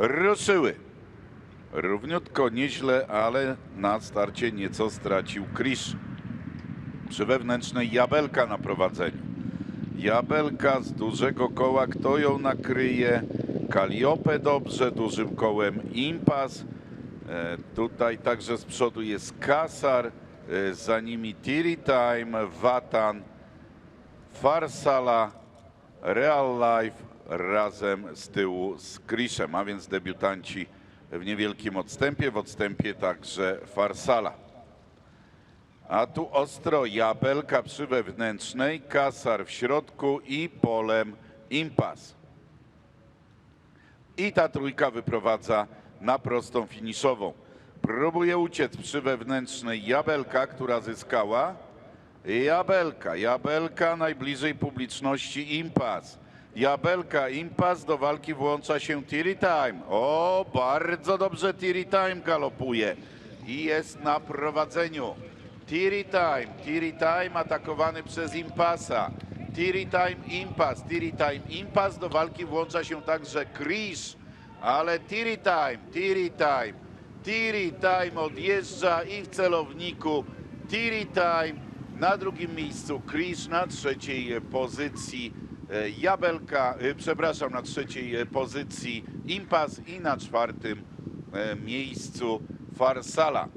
ruszyły. Równiutko, nieźle, ale na starcie nieco stracił Krisz. Przy wewnętrznej Jabelka na prowadzeniu. Jabelka z dużego koła, kto ją nakryje? Kaliopę dobrze, dużym kołem Impas. E, tutaj także z przodu jest Kasar, e, za nimi Tiri Time, Watan, Farsala, Real Life razem z tyłu z Kriszem, a więc debiutanci w niewielkim odstępie, w odstępie także Farsala. A tu ostro Jabelka przy wewnętrznej, Kasar w środku i polem Impas. I ta trójka wyprowadza na prostą finiszową. Próbuje uciec przy wewnętrznej Jabelka, która zyskała. Jabelka, Jabelka najbliżej publiczności Impas. Jabelka, Impas, do walki włącza się Tiri Time. O, bardzo dobrze Tiri Time galopuje i jest na prowadzeniu. Tiri Time, Tiri Time atakowany przez Impasa. Tiri Time, Impas, Tiri Time, Impas, do walki włącza się także Krish, ale Tiri Time, Tiri Time, Tiri Time odjeżdża i w celowniku Tiri Time na drugim miejscu Krish, na trzeciej pozycji Jabelka, e, przepraszam, na trzeciej e, pozycji Impas i na czwartym e, miejscu Farsala.